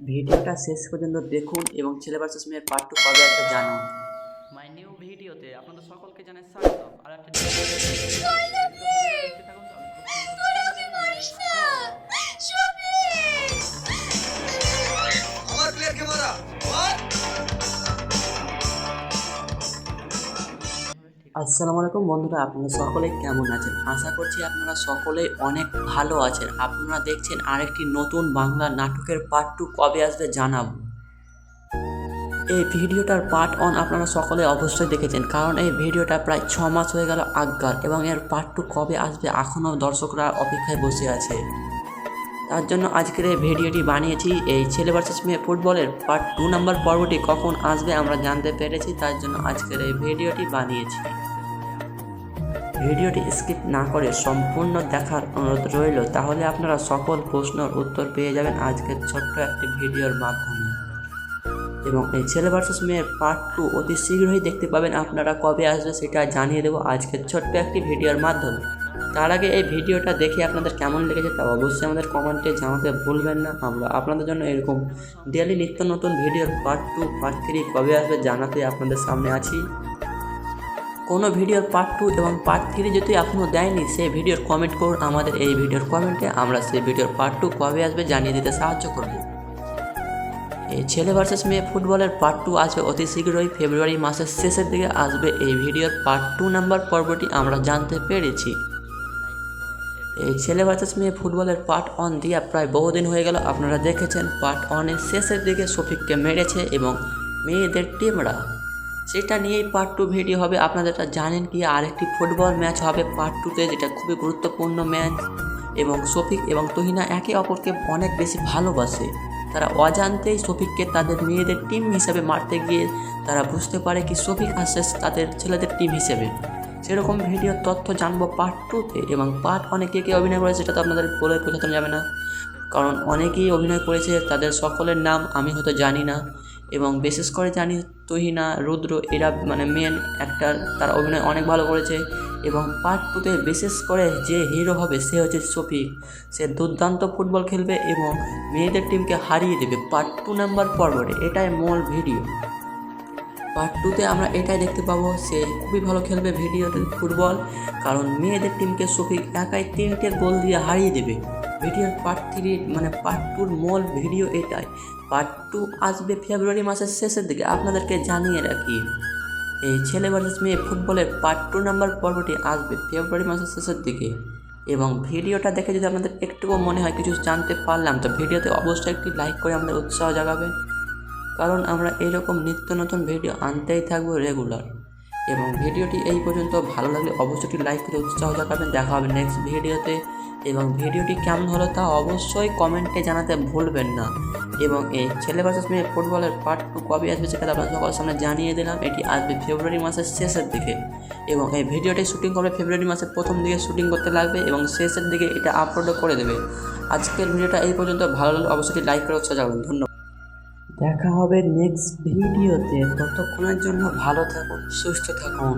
ভিডিওটা শেষ পর্যন্ত দেখুন এবং ভার্সেস মেয়ের পার্ট টু কবে একটা জানুন। মাই নিউ ভিডিওতে আপনাদের সকলকে জানাই স্বাগত আর একটা আসসালামু আলাইকুম বন্ধুরা, আপনারা সকলে কেমন আছেন? আশা করছি আপনারা সকলেই অনেক ভালো আছেন। আপনারা দেখছেন আরেকটি নতুন বাংলা নাটকের পার্ট টু কবে আসবে জানাব। এই ভিডিওটার পার্ট অন আপনারা সকলে অবশ্যই দেখেছেন, কারণ এই ভিডিওটা প্রায় ছ মাস হয়ে গেল আজ্ঞার, এবং এর পার্ট টু কবে আসবে এখনও দর্শকরা অপেক্ষায় বসে আছে। তার জন্য আজকের এই ভিডিওটি বানিয়েছি এই ছেলে ভার্সেস মেয়ে ফুটবলের পার্ট টু নাম্বার পর্বটি কখন আসবে আমরা জানতে পেরেছি, তার জন্য আজকের এই ভিডিওটি বানিয়েছি। ভিডিওটি স্কিপ না করে সম্পূর্ণ দেখার অনুরোধ রইল, তাহলে আপনারা সকল প্রশ্নের উত্তর পেয়ে যাবেন আজকের ছোট্ট একটি ভিডিওর মাধ্যমে। এবং এই ছেলে ভার্সেস মেয়ের পার্ট টু অতি শীঘ্রই দেখতে পাবেন আপনারা কবে আসবে সেটা জানিয়ে দেবো আজকের ছোট্ট একটি ভিডিওর মাধ্যমে। তার আগে এই ভিডিওটা দেখে আপনাদের কেমন লেগেছে তা অবশ্যই আমাদের কমেন্টে জানাতে ভুলবেন না। আমরা আপনাদের জন্য এরকম ডেলি নিত্য নতুন ভিডিওর পার্ট টু পার্ট থ্রি কবে আসবে জানাতে আপনাদের সামনে আছি। কোনো ভিডিওর পার্ট টু এবং পার্ট থ্রি যদি এখনও দেয়নি, সেই ভিডিওর কমেন্ট করুন। আমাদের এই ভিডিওর কমেন্টে আমরা সেই ভিডিওর পার্ট টু কবে আসবে জানিয়ে দিতে সাহায্য করব। এই ছেলে ভার্সেস মেয়ে ফুটবলের পার্ট টু আসবে অতি শীঘ্রই ফেব্রুয়ারি মাসের শেষের দিকে আসবে। এই ভিডিওর পার্ট টু নাম্বার পর্বটি আমরা জানতে পেরেছি। এই ছেলে ভার্সেস মেয়ে ফুটবলের পার্ট অন দিয়া প্রায় বহুদিন হয়ে গেল। আপনারা দেখেছেন পার্ট অনের শেষের দিকে শফিককে মেরেছে এবং মেয়েদের টিমরা সেটা নিয়েই পার্ট টু ভিডিও হবে। আপনারা যেটা জানেন কি, আরেকটি ফুটবল ম্যাচ হবে পার্ট টুতে যেটা খুবই গুরুত্বপূর্ণ ম্যাচ এবং শফিক এবং তহিনা একে অপরকে অনেক বেশি ভালোবাসে। তারা অজান্তেই শফিককে তাদের মেয়েদের টিম হিসেবে মারতে গিয়ে তারা বুঝতে পারে কি শফিক আসছে তাদের ছেলেদের টিম হিসেবে। সেরকম ভিডিওর তথ্য জানব পার্ট টুতে এবং পার্ট অনেকে কে কে অভিনয় করেছে সেটা তো আপনাদের বলে বোঝাতে যাবে না। কারণ অনেকেই অভিনয় করেছে, তাদের সকলের নাম আমি হয়তো জানি না। এবং বিশেষ করে জানি তহিনা, রুদ্র, এরা মানে মেন অ্যাক্টার তার অভিনয় অনেক ভালো করেছে এবং পার্ট টুতে বিশেষ করে যে হিরো হবে, সে হচ্ছে শফিক। সে দুর্দান্ত ফুটবল খেলবে এবং মেয়েদের টিমকে হারিয়ে দেবে পার্ট টু নাম্বার পর্বটে এটাই মূল ভিডিও পার্ট টুতে আমরা এটাই দেখতে পাবো, সে খুবই ভালো খেলবে ভিডিওতে ফুটবল, কারণ মেয়েদের টিমকে শফিক একাই তিনটে গোল দিয়ে হারিয়ে দেবে। ভিডিওর পার্ট থ্রি মানে পার্ট টুর মূল ভিডিও এটাই। পার্ট টু আসবে ফেব্রুয়ারি মাসের শেষের দিকে, আপনাদেরকে জানিয়ে রাখি। এই ছেলে ভার্সেস মেয়ে ফুটবলের পার্ট টু নাম্বার পর্বটি আসবে ফেব্রুয়ারি মাসের শেষের দিকে। এবং ভিডিওটা দেখে যদি আপনাদের একটুও মনে হয় কিছু জানতে পারলাম, তো ভিডিওতে অবশ্যই একটি লাইক করে আমাদের উৎসাহ জাগাবে। কারণ আমরা এরকম নিত্য নতুন ভিডিও আনতেই থাকব রেগুলার এবং ভিডিওটি এই পর্যন্ত ভালো লাগলে অবশ্যই লাইক করে উৎসাহ জাগাবেন। দেখা হবে নেক্সট ভিডিওতে এবং ভিডিওটি কেমন হলো তা অবশ্যই কমেন্টে জানাতে ভুলবেন না। এবং এই ছেলে ভার্সেস মেয়ে ফুটবলের পার্ট টু কবে আসবে সেটা আপনার সবার সামনে জানিয়ে দিলাম। এটি আসবে ফেব্রুয়ারি মাসের শেষের দিকে। এবং এই ভিডিওটি শুটিং করবে ফেব্রুয়ারি মাসের প্রথম দিকে শুটিং করতে লাগবে এবং শেষের দিকে এটা আপলোডও করে দেবে। আজকের ভিডিওটা এই পর্যন্ত। ভালো লাগলে অবশ্যই লাইক করে উৎসাহ জাগাবেন ধন্যবাদ। দেখা হবে নেক্সট ভিডিওতে ততক্ষণের জন্য ভালো থাকুন, সুস্থ থাকুন।